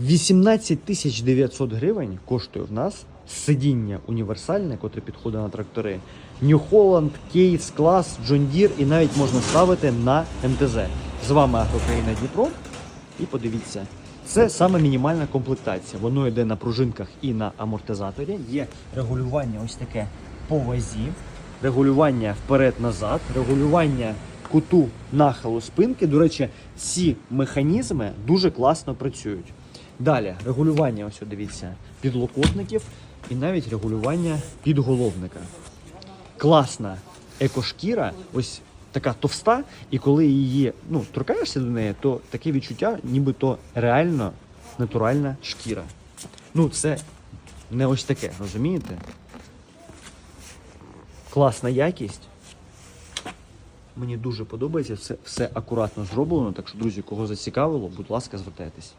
18 тисяч 900 гривень коштує в нас сидіння універсальне, котре підходить на трактори. New Holland, Кейс, Клас, John Deere і навіть можна ставити на МТЗ. З вами Агрокраїна Дніпро. І подивіться, це саме мінімальна комплектація. Воно йде на пружинках і на амортизаторі. Є регулювання ось таке по вазі, регулювання вперед-назад, регулювання куту нахилу спинки. До речі, ці механізми дуже класно працюють. Далі регулювання, ось дивіться, підлокотників і навіть регулювання підголовника. Класна екошкіра, ось така товста, і коли її ну, торкаєшся до неї, то таке відчуття, нібито реально натуральна шкіра. Ну, це не ось таке, розумієте? Класна якість. Мені дуже подобається, це все акуратно зроблено. Так що, друзі, кого зацікавило, будь ласка, звертайтесь.